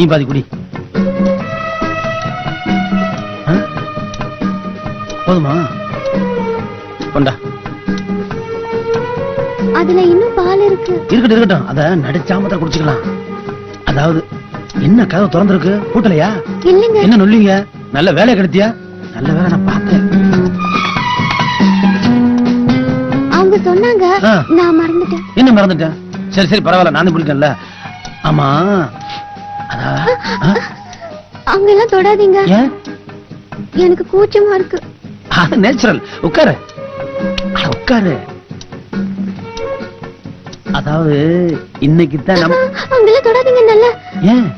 நீ பாதி குடி? போதுமா? கொண்டா. அதுல இன்னும் பால் இருக்கு. இருக்கட்டும் இருக்கட்டும். அத நடிச்சாமத்தை குடிச்சுக்கலாம். அதாவது என்ன கதவு திறந்திருக்கு? பூட்டலையா? இல்லைங்க. என்ன நொல்லிங்க நல்ல வேலை கிடைத்தியா? நல்ல வேலை நான் பார்த்தேன். அவங்க சொன்னாங்க. நான் மறந்துட்டேன். என்ன மறந்துட்டேன்? சரி சரி பரவாயில்ல நானும் பிடிக்கல ஆமா? அவங்க எல்லாம் தொடாதீங்க எனக்கு கூச்சமா இருக்கு. அது நேச்சுரல் உட்காரு. உட்காரு. அதாவது இன்னைக்கு தான் நம்ம அவங்க எல்லாம் தொடாதீங்க நல்ல. ஏன்?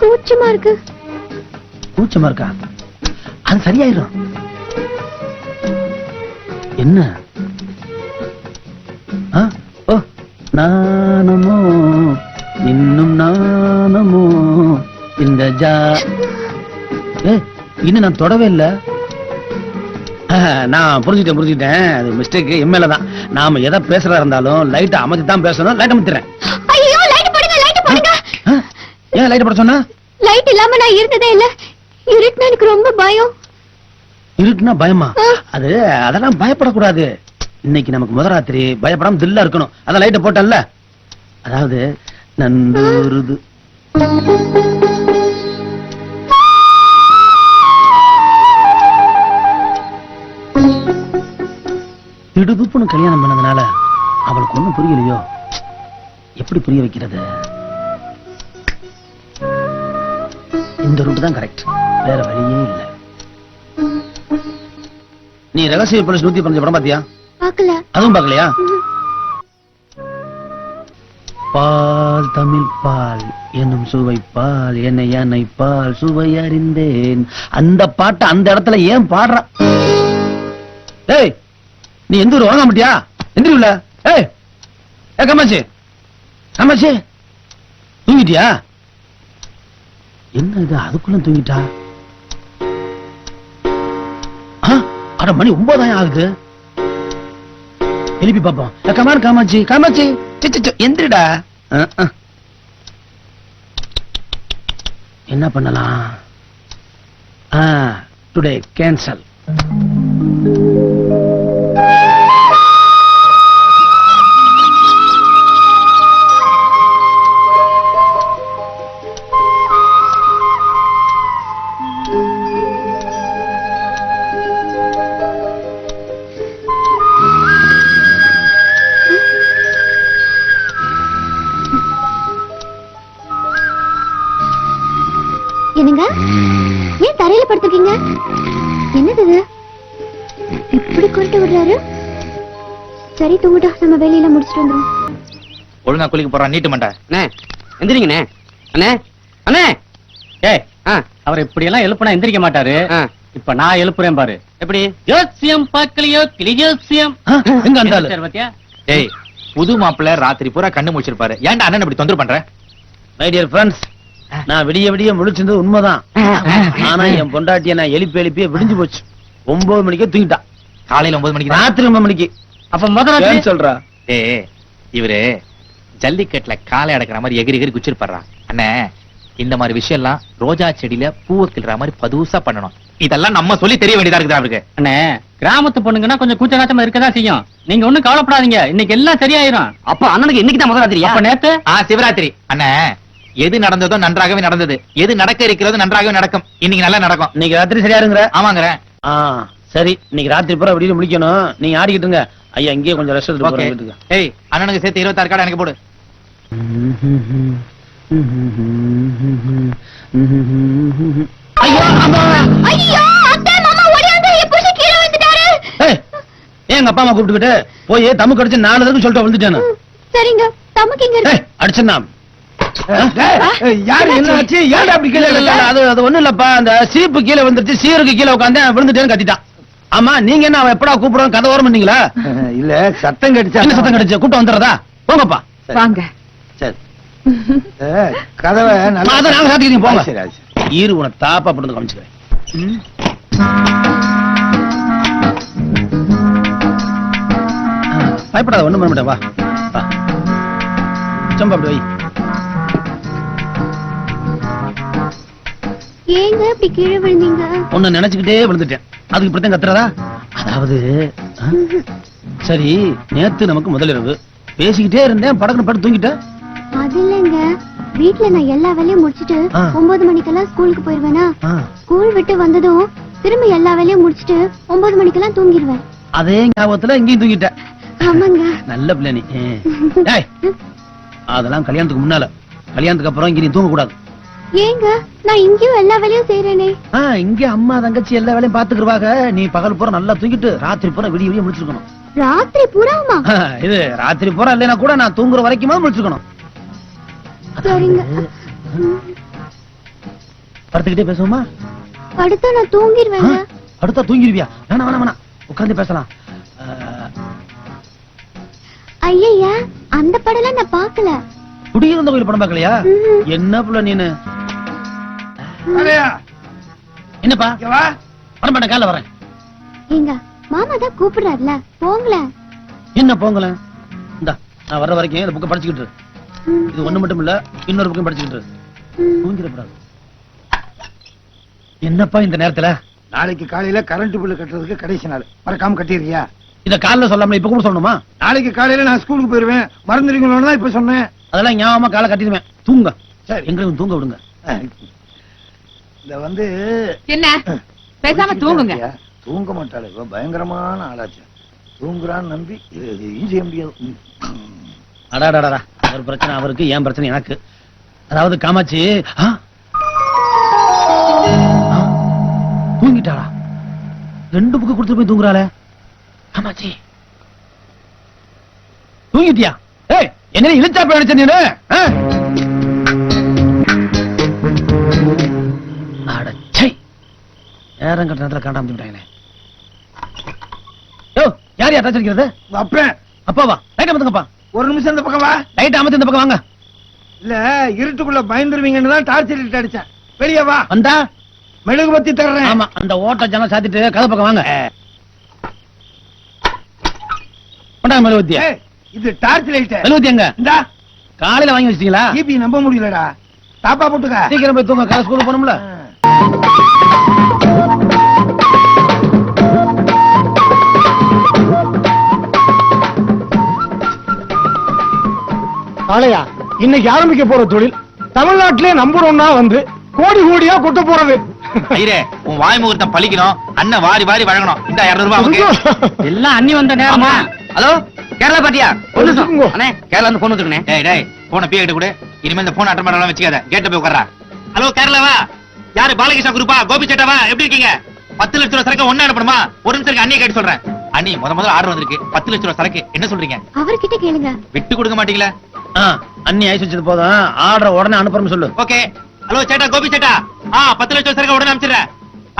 கூச்சமா இருக்கு. கூச்சமா இருக்கா? அது சரியாயிரும். என்ன? ஆ? ஓ நானமோ இந்த ஜா இன்னும் நான் தொடவே இல்ல. நான் புரிஞ்சுட்டேன் புரிஞ்சுக்கிட்டேன். அது மிஸ்டேக் எம்எல்ஏ தான். நாம எதை பேசுறதா இருந்தாலும் லைட்டை அமைச்சு தான் பேசணும் லைட் அமைத்துறேன்? ஏன் லைட் போட சொன்னா? லைட் இல்லாம நான் இருந்ததே இல்ல. இருட்டுனா எனக்கு ரொம்ப பயம். இருக்குன்னா பயமா. அது அதெல்லாம் பயப்படக்கூடாது. இன்னைக்கு நமக்கு முதராத்திரி பயப்படாம தில்லா இருக்கணும். அதான் லைட்டை போட்டல்ல. அதாவது நந்தூருது திடுதுப்புன்னு கல்யாணம் பண்ணதுனால அவளுக்கு ஒண்ணும் புரியலையோ? எப்படி புரிய வைக்கிறது? இந்த ரூட் தான் கரெக்ட் வேற வழியே இல்ல. நீ ரகசிய போலீஸ் நூத்தி பதினஞ்சு படம் பாத்தியா அதுவும் பார்க்கலையா? பால் தமிழ் பால் என்னும் சுவை பால் என்னை யானை பால் சுவை அறிந்தேன். அந்த பாட்டை அந்த இடத்துல ஏன் பாடுற? ஏய் நீ எந்த ஊர்? வாங்க மாட்டியா எந்திரிவில ஏய்! ஏ கமாச்சி கமாச்சி தூங்கிட்டியா? என்ன இது? அதுக்குள்ள தூங்கிட்டா? ஆ, அட மணி ஒன்பதாயம் ஆகுது? எழுப்பி பாப்போம். கமான் காமாச்சி காமாச்சி எந்திரிடா. என்ன பண்ணலாம்? டுடே கேன்சல் தரையில படுத்திருக்கீங்க என்னது இது? இப்படி கொண்டு விடுறாரு? சரி தூங்குடா. நம்ம வேலையில முடிச்சிட்டு வந்துரும் ஒழுங்கா குளிக்க போறான் நீட்டு மண்டை. அண்ணே எந்திரிங்கண்ணே அண்ணே. அண்ணே ஏய் ஆ. அவர் இப்படி எல்லாம் எழுப்புனா எந்திரிக்க மாட்டாரு. ஆ. இப்ப நான் எழுப்புறேன் பாரு. எப்படி? ஜோசியம் பார்க்கலையோ? கிளி ஜோசியம். எங்க அந்த பாத்தியா? டேய் புது மாப்பிள்ளை ராத்திரி பூரா கண்ணு முடிச்சிருப்பாரு ஏன்டா அண்ணன் இப்படி தொந்தரவு பண்ற? மை டியர் ஃப்ரெண்ட்ஸ் நான் விடிய விடிய முழிச்சிருந்தது உண்மைதான். ஆனா என் பொண்டாட்டிய நான் எழுப்பி எழுப்பியே விடிஞ்சு போச்சு. ஒன்பது மணிக்கே தூங்கிட்டா. காலையில ஒன்பது மணிக்கு ராத்திரி ஒன்பது மணிக்கு. அப்ப முதல்ல சொல்றா? ஏய் இவரு ஜல்லிக்கட்டுல காலை அடக்குற மாதிரி எகிரி எகிரி குச்சிருப்பாரா? அண்ணே இந்த மாதிரி விஷயம் எல்லாம் ரோஜா செடியில பூவை கிள்ற மாதிரி பதுசா பண்ணணும். இதெல்லாம் நம்ம சொல்லி தெரிய வேண்டியதா இருக்குது அவருக்கு. அண்ணே கிராமத்து பொண்ணுங்கன்னா கொஞ்சம் கூச்ச நாச்சமா இருக்கதான் செய்யும். நீங்க ஒண்ணும் கவலைப்படாதீங்க. இன்னைக்கு எல்லாம் சரியாயிரும். அப்ப அண்ணனுக்கு இன்னைக்கு தான் முதல் ராத்திரியா? அப்ப நேத்து? ஆ சிவராத்திரி. அண்ணே எது நடந்ததோ நன்றாகவே நடந்தது. எது நடக்க இருக்கிறதோ நன்றாகவே நடக்கும். இன்னைக்கு நல்லா நடக்கும். இன்னைக்கு ராத்திரி சரியா இருங்கிற? ஆமாங்கிறேன் ஆ சரி. இன்னைக்கு ராத்திரி பூரா விடிய முடிக்கணும் நீங்க ஆடிக்கிட்டுங்க ஐயா இங்கேயே கொஞ்சம் ரெஸ்ட் எடுத்து ஓகே. போறேன் ஏய் அண்ணனுக்கு சேர்த்து இருபத்தாறு கார்டு எனக்கு போடு. ஐயோ அம்மா. ஐயோ அத்தை மாமா ஓடியாங்க என் புருஷன் கீழே விழுந்துட்டாரு. ஏய், ஏன் எங்க அப்பா அம்மா கூப்பிட்டுக்கிட்டு போய் தம்மு கடிச்சு நாலு தடவை சொல்லிட்டு விழுந்துட்டேன்னு. சரிங்க. தமக்கு இங்க இருக்கு. யாரு என்ன ஆச்சு ஏன்டா அப்படி கீழே? அது அது ஒண்ணும் இல்லப்பா. அந்த சீப்பு கீழே வந்துருச்சு சீருக்கு கீழே உட்காந்து விழுந்துட்டேன்னு கத்திட்டான். ஆமா நீங்க என்ன அவன் எப்படா கூப்பிடுறோம் கதை ஓரம் பண்ணீங்களா? இல்ல சத்தம் கடிச்சா என்ன சத்தம் கிடைச்சு? கூட்டம் வந்துடுறதா? போங்கப்பா. வாங்க. சரி. கதவை அதான் நாங்க சாத்திக்கிறீங்க போங்க. சரி. ஈரு உன தாப்பா போட்டு காமிச்சுக்கிறேன் பயப்படாத ஒண்ணும் பண்ண மாட்டேன் வா. வா. சொம்பா அப்படி வை. ஏங்க இப்படி கீழே விழுந்தீங்க? உன்னை நினைச்சுக்கிட்டே விழுந்துட்டேன். அதுக்கு இப்படித்தான் கத்துறதா அதாவது ஆ? சரி நேத்து நமக்கு முதலிரவு பேசிக்கிட்டே இருந்தேன் படக்குன்னு படுத்து தூங்கிட்டேன். அது இல்லைங்க. வீட்ல நான் எல்லா வேலையும் முடிச்சிட்டு ஆ. ஒன்பது மணிக்கெல்லாம் ஸ்கூலுக்கு போயிருவேனா? ஆ, ஸ்கூல் விட்டு வந்ததும் திரும்ப எல்லா வேலையும் முடிச்சிட்டு ஒன்பது மணிக்கெல்லாம் தூங்கிடுவேன் அதே ஞாபகத்துல இங்கேயும் தூங்கிட்டேன். ஆமாங்க. நல்ல பிள்ளை நீ. அதெல்லாம் கல்யாணத்துக்கு முன்னால. கல்யாணத்துக்கு அப்புறம் இங்க நீ தூங்க கூடாது ஏங்க நான் இங்கேயும் எல்லா வேலையும் செய்யறேனே ஆ, இங்க அம்மா தங்கச்சி எல்லா வேலையும் பாத்துக்கிடுவாங்க நீ பகல் பூரா நல்லா தூங்கிட்டு ராத்திரி பூரா விடிய விடிய முடிச்சிருக்கணும் ராத்திரி பூராமா இது ராத்திரி பூரா இல்லைன்னா கூட நான் தூங்குற வரைக்குமா முடிச்சிருக்கணும் சரிங்க. படுத்துக்கிட்டே பேசுவோமா? அடுத்த நான் தூங்கிடுவேங்க அடுத்தா தூங்கிருவியா? வேணாம் வேணாம் வேணாம். உட்கார்ந்து பேசலாம். ஐயா அந்த படம்லாம் நான் பார்க்கல. குடியிருந்த கோயில் படம் பார்க்கலையா? ம்ஹும். என்ன புள்ள நீனு? என்னப்பா? வா. வர மாட்டேன் காலைல வரேன். ஏங்க மாமா தான் கூப்பிடுறாருல போங்களேன் என்ன போங்களேன் இந்தா நான் வர்ற வரைக்கும் இந்த புக்கை படிச்சுக்கிட்டு இது ஒண்ணு மட்டும் இல்ல இன்னொரு புக்கையும் படிச்சுக்கிட்டு. தூங்கிடக்கூடாது. என்னப்பா இந்த நேரத்துல? நாளைக்கு காலையில கரண்ட் பில்லு கட்டுறதுக்கு கடைசி நாள். மறக்காம கட்டிடுறியா இத காலைல சொல்லாம இப்ப கூட சொல்லணுமா? நாளைக்கு காலையில நான் ஸ்கூலுக்கு போயிருவேன். மறந்துடுவீங்களோன்னு தான் இப்ப சொன்னேன். அதெல்லாம் ஞாபகமா காலை கட்டிடுவேன். தூங்க. சரி. எங்களையும் தூங்க விடுங்க. இந்த வந்து என்ன? பேசாம தூங்குங்க. தூங்க மாட்டாளே. இவ பயங்கரமான ஆளாச்சு. தூங்குறான்னு நம்பி இது செய்ய முடியாது. அடாடாடா அவர் பிரச்சனை அவருக்கு என் பிரச்சனை எனக்கு. அதாவது காமாட்சி? ஆ? தூங்கிட்டாளா? ரெண்டு புக்கு கொடுத்துட்டு போய் தூங்குறாளே. காமாட்சி. தூங்கிட்டியா? ஏய் என்ன இழுச்சா போய் நினைச்ச நீனு? நேரம் கட்ட நேரத்துல காண்டாம விட்டாங்களே. யோ யார் யார் தச்சிருக்கிறது அப்பன் அப்பாவா லைட் அமத்துங்கப்பா ஒரு நிமிஷம் இந்த பக்கம் வா. லைட் அமத்து இந்த பக்கம் வாங்க. இல்ல இருட்டுக்குள்ள பயந்துருவீங்கன்னு தான் டார்ச் லைட் அடிச்சேன். வெளியே வா. வந்தா? மெழுகுபத்தி தர்றேன். ஆமா அந்த ஓட்ட ஜனம் சாத்திட்டு கதை பக்கம் வாங்க. கொண்டாங்க மெழுகுவத்திய ஏய், இது டார்ச் லைட் மெழுகுவத்தி எங்க? இந்தா. காலையில வாங்கி வச்சிட்டீங்களா? ஈபி நம்ப முடியலடா. தாப்பா போட்டுக்க. சீக்கிரம் போய் தூங்க காலை ஸ்கூலுக்கு போகணும்ல. காளையா இன்னைக்கு ஆரம்பிக்க போற தொழில் தமிழ்நாட்டிலே நம்புறோம்னா வந்து கோடி கோடியா கொட்ட போறது. ஐயரே உன் வாய் முகூர்த்தம் பழிக்கணும். அண்ணன் வாரி வாரி வழங்கணும். இந்த இருநூறு ரூபாய் எல்லாம் அண்ணி வந்த நேரமா? ஹலோ கேரளா பாட்டியா. வச்சுக்கோங்க. அண்ணே கேரளா இருந்து போன் டேய் டேய் போன பீ கிட்ட கூட. இனிமே இந்த போன் அட்டன் பண்ணலாம் வச்சுக்காத. கேட்ட போய் உட்கார்றா. ஹலோ கேரளாவா யாரு? பாலகிருஷ்ணா குரூப்பா? கோபி சேட்டாவா எப்படி இருக்கீங்க? பத்து லட்ச ரூபா சரக்கு ஒண்ணு அனுப்பணுமா? ஒரு நிமிஷம் இருக்கு, அண்ணியை கேட்டு சொல்றேன். அண்ணி முத முதல்ல ஆர்டர் வந்திருக்கு. பத்து லட்ச ரூபா சரக்கு. என்ன சொல்றீங்க? அவர்கிட்ட கேளுங்க. விட்டு கொடுக்க மாட்டீங்களா? அண்ணி ஐஸ் வச்சது போதும். ஆர்டர் உடனே அனுப்புறேன்னு சொல்லு. ஓகே. ஹலோ சேட்டா கோபி சேட்டா. ஆ பத்து லட்சம் சரக்கு உடனே அனுப்பிச்சிடுறேன்.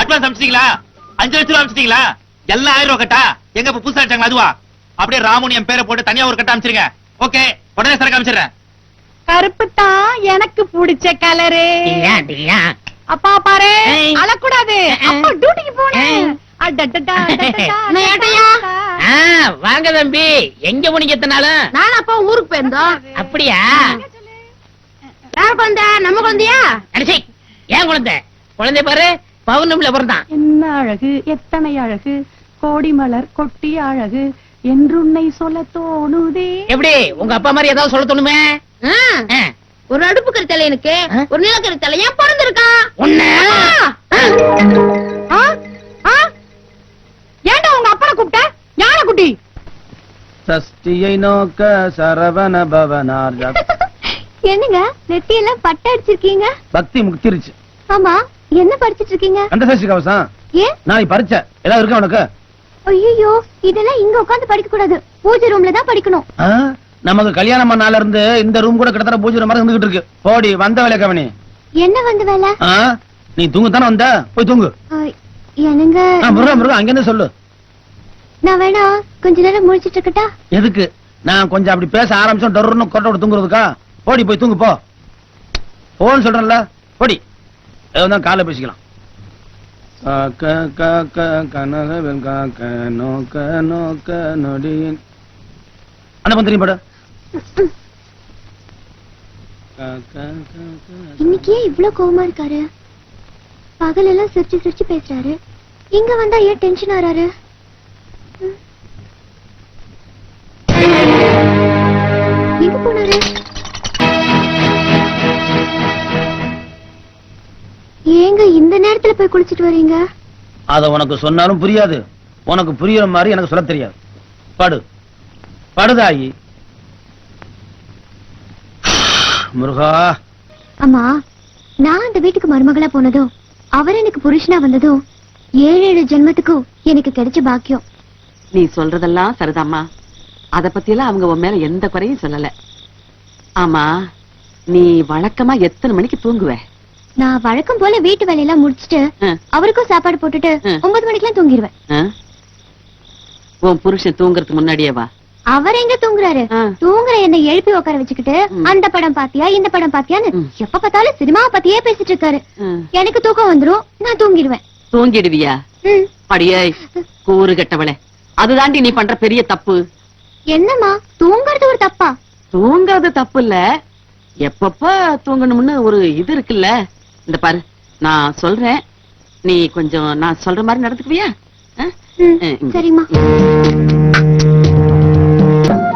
அட்வான்ஸ் அனுப்பிச்சிட்டீங்களா? அஞ்சு லட்ச ரூபா அனுப்பிச்சிட்டீங்களா? எல்லாம் ஆயிரம் ரூபா கட்டா. எங்க இப்ப புதுசா அடிச்சாங்களா? அதுவா? அப்படியே ராமுனி என் பேரை போட்டு தனியா ஒரு கட்ட அனுப்பிச்சிருங்க. ஓகே உடனே சரக்கு அனுப்பிச்சிடுறேன். கருப்பு தான் எனக்கு பிடிச்ச கலரு அப்பா பாரு. அழக்கூடாது. அப்பா டியூட்டிக்கு போனேன். வாங்க தம்பி. எங்க போனீங்க எத்தனாலும் நான் அப்பா ஊருக்கு போயிருந்தோம். அப்படியா? யார் குழந்தை? நம்ம குழந்தையா? அடிச்சி ஏன் குழந்தை? குழந்தை பாரு பௌர்ணமில பிறந்தான். என்ன அழகு எத்தனை அழகு கோடி மலர் கொட்டி அழகு என்றுன்னை சொல்ல தோணுதே. எப்படி? உங்க அப்பா மாதிரி ஏதாவது சொல்ல தோணுமே. ஒரு அடுப்பு தலையனுக்கு ஆ? ஒரு நிலக்கரி தலை ஏன் பிறந்திருக்கான் உன்னை சஷ்டியை நோக்க சரவண பவனார் என்னங்க நெத்தியெல்லாம் பட்டை அடிச்சிருக்கீங்க? பக்தி முக்திருச்சு. ஆமா என்ன படிச்சிட்டு இருக்கீங்க கந்த சஷ்டி கவசம். ஏன் நான் பறிச்ச ஏதாவது இருக்கா உனக்கு? ஐயோ இதெல்லாம் இங்க உட்கார்ந்து படிக்க கூடாது பூஜை ரூம்ல தான் படிக்கணும்? நமக்கு கல்யாணம் பண்ணால இருந்து இந்த ரூம் கூட கிட்டத்தட்ட பூஜை மாதிரி இருந்துகிட்டு இருக்கு. போடி வந்த வேலை கவனி? என்ன வந்து வேலை? நீ தூங்க தானே வந்த? போய் தூங்கு. என்னங்க? முருகா முருகா அங்கிருந்து சொல்லு. நான் வேணா கொஞ்ச நேரம் முழிச்சிட்டு இருக்கட்டா? எதுக்கு? நான் கொஞ்சம் அப்படி பேச ஆரம்பிச்சோம் டொருன்னு கொட்டை விட்டு தூங்குறதுக்கா? போடி போய் தூங்கு போ. போன்னு சொல்றேன்ல போடி. ஏதோ காலைல பேசிக்கலாம். காக்க காக்க கனகவன் காக்க நோக்க நோக்க நொடியின். அந்த பந்தரியும் பட. இன்னைக்கு ஏன் இவ்ளோ கோவமா இருக்காரு? பகலெல்லாம் சிரிச்சு சிரிச்சு பேசுறாரு. இங்க வந்தா ஏன் டென்ஷன் ஆறாரு? நேரத்துல போய் குளிச்சிட்டு வரீங்க? அத உனக்கு சொன்னாலும் புரியாது. உனக்கு புரியுற மாதிரி எனக்கு சொல்ல தெரியாது. படு. படுதாயி. முருகா. அம்மா நான் அந்த வீட்டுக்கு மருமகளா போனதும் அவர் எனக்கு புருஷனா வந்ததும் ஏழு ஏழு ஜென்மத்துக்கும் எனக்கு கிடைச்ச பாக்கியம். நீ சொல்றதெல்லாம் சரிதாம்மா. அத பத்தியெல்லாம் அவங்க உன் மேல எந்த குறையும் சொல்லல. ஆமா நீ வழக்கமா எத்தனை மணிக்கு தூங்குவ? நான் வழக்கம் போல வீட்டு வேலையெல்லாம் முடிச்சிட்டு. அவருக்கும் சாப்பாடு போட்டுட்டு. ஒன்பது மணிக்கெல்லாம் தூங்கிடுவேன்? உன் புருஷன் தூங்குறதுக்கு முன்னாடியே வா அவர் எங்க தூங்குறாரு. தூங்குற என்ன எழுப்பி உட்கார வச்சுக்கிட்டு. அந்த படம் பாத்தியா இந்த படம் பாத்தியான்னு. எப்ப பார்த்தாலும் சினிமாவை பத்தியே பேசிட்டு இருக்காரு. எனக்கு தூக்கம் வந்துரும் நான் தூங்கிடுவேன் தூங்கிடுவியா. அடியே கூறு கெட்டவளே அதுதாண்டி நீ பண்ற பெரிய தப்பு என்னம்மா தூங்குறது ஒரு தப்பா தூங்குறது தப்பு இல்ல எப்பப்ப தூங்கணும்னு ஒரு இது இருக்குல்ல இந்த பாரு நான் சொல்றேன். நீ கொஞ்சம் நான் சொல்ற மாதிரி நடந்துக்குவியா. சரிம்மா.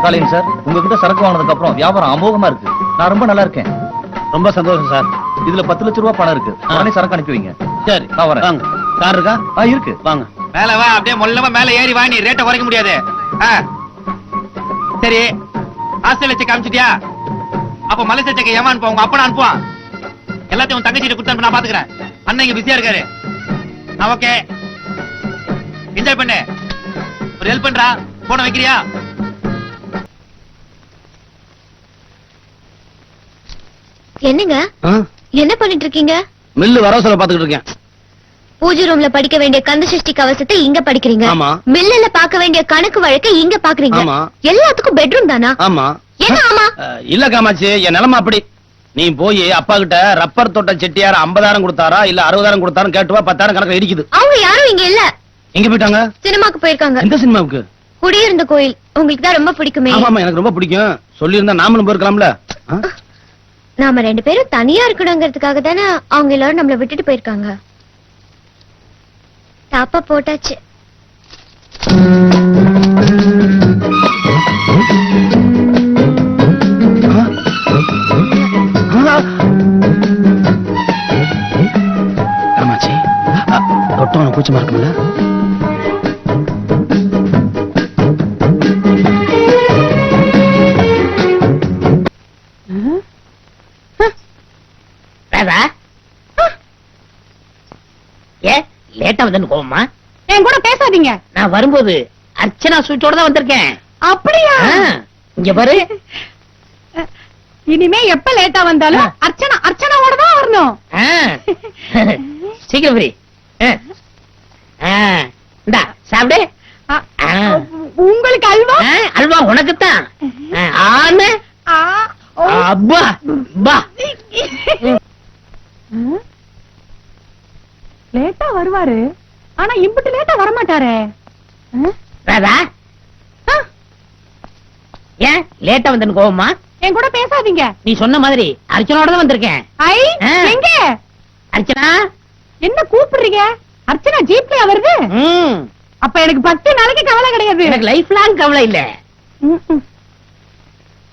காலையும் சார் உங்ககிட்ட சரக்கு வாங்கினதுக்கு அப்புறம் வியாபாரம் அமோகமா இருக்கு. நான் ரொம்ப நல்லா இருக்கேன். ரொம்ப சந்தோஷம் சார். இதுல பத்து லட்ச ரூபாய் பணம் இருக்கு. உடனே சரக்கு அனுப்பி வைங்க. சரி. நான் வரேன். வாங்க. கார் இருக்கா? ஆ இருக்கு. வாங்க. மேல வா அப்படியே மொல்லமா மேல ஏறி வா. நீ ரேட்ட குறைக்க முடியாது. ஆ. சரி. ஹாஸ்டல் வச்சு காமிச்சிட்டியா அப்ப மலேசியா செக்க ஏமா அனுப்புவா உங்க அப்பா அனுப்புவான். எல்லாத்தையும் உன் தங்கச்சிட்டு கொடுத்து நான் பாத்துக்கிறேன். அண்ணன் இங்க பிஸியா இருக்காரு. நான் ஓகே என்ஜாய் பண்ணு. ஒரு ஹெல்ப் பண்றா. போன வைக்கிறியா? என்னங்க? என்ன பண்ணிட்டு இருக்கீங்க மில்லு வர சொல்ல பாத்துக்கிட்டு இருக்கேன். பூஜை ரூம்ல படிக்க வேண்டிய கந்த சஷ்டி கவசத்தை இங்க படிக்கிறீங்க. ஆமா. மில்லுல பார்க்க வேண்டிய கணக்கு வழக்க இங்க பாக்குறீங்க. எல்லாத்துக்கும் பெட்ரூம் தானா? ஆமா. என்ன ஆமா. இல்ல காமாச்சி என் நிலைமை அப்படி. நீ போய் அப்பா கிட்ட ரப்பர் தோட்ட செட்டியார் ஐம்பதாயிரம் கொடுத்தாரா இல்ல அறுபதாயிரம் கொடுத்தாரும் கேட்டு வா பத்தாயிரம் கணக்கு இடிக்குது. அவங்க யாரும் இங்க இல்ல. எங்க போயிட்டாங்க? சினிமாக்கு போயிருக்காங்க. எந்த சினிமாவுக்கு? குடியிருந்த கோயில். உங்களுக்கு தான் ரொம்ப பிடிக்குமே. ஆமா எனக்கு ரொம்ப பிடிக்கும். சொல்லியிருந்தா நாமளும் போயிருக்கலாம்ல? நாம ரெண்டு பேரும் தனியா இருக்கணுங்கிறதுக்காக தானே அவங்க எல்லாரும் நம்மள விட்டுட்டு போயிருக்காங்க. தாப்பா போட்டாச்சு. தொட்டவன கூச்சமா இருக்கும்ல? லேட்டா வந்து கோவமா? என் கூட பேசாதீங்க. நான் வரும்போது அர்ச்சனா தான் வந்திருக்கேன். அப்படியா? இங்க பாரு. இனிமே எப்ப லேட்டா வந்தாலும் அர்ச்சனா அர்ச்சனாவோட தான் வரணும். சீக்கிரம் சாப்பிடு. உங்களுக்கு அல்வா? அல்வா உனக்குத்தான். அப்பா பா லேட்டா வருவாரு. ஆனா இம்புட்டு லேட்டா வரமாட்டாரே. ராதா. ஏன் லேட்டா வந்தேன்னு கோவமா? என் கூட பேசாதீங்க. நீ சொன்ன மாதிரி அர்ச்சனோட தான் வந்திருக்கேன். ஐ. எங்க? அர்ச்சனா? என்ன கூப்பிடுறீங்க? அர்ச்சனா ஜீப்லயா வருது? அப்ப எனக்கு பத்து நாளைக்கு கவலை கிடையாது. எனக்கு லைஃப் லாங் கவலை இல்ல. ம்.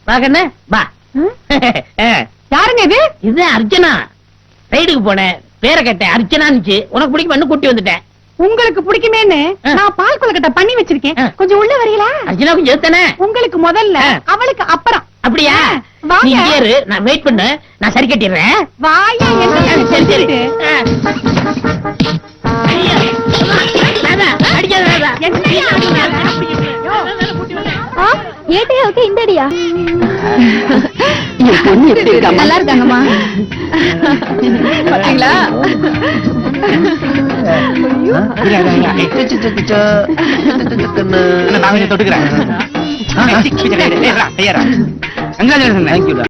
வா யாருங்க இது? இது அர்ச்சனா. ரைடுக்கு போனேன். பேரை கேட்டேன். அர்ச்சனான்னுச்சு. உனக்கு பிடிக்கும்? கூட்டி வந்துட்டேன். உங்களுக்கு பிடிக்குமேன்னு. நான் பால் கொலக்கட்டை பண்ணி வச்சிருக்கேன். கொஞ்சம் உள்ள வரீங்களா? அர்ச்சனா கொஞ்சம் எடுத்தானே உங்களுக்கு முதல்ல. அவளுக்கு அப்புறம். அப்படியா. நீ இரு. நான் வெயிட் பண்ணு. நான் சரி கட்டிடுறேன். வாயா சரி சரி. ஏட்டையாவுக்கு இந்த அடியா? நல்லா இருக்காங்கம்மா பாத்தீங்களா நான் கொஞ்சம் தொட்டுக்கிறேன் தேங்க்யூடா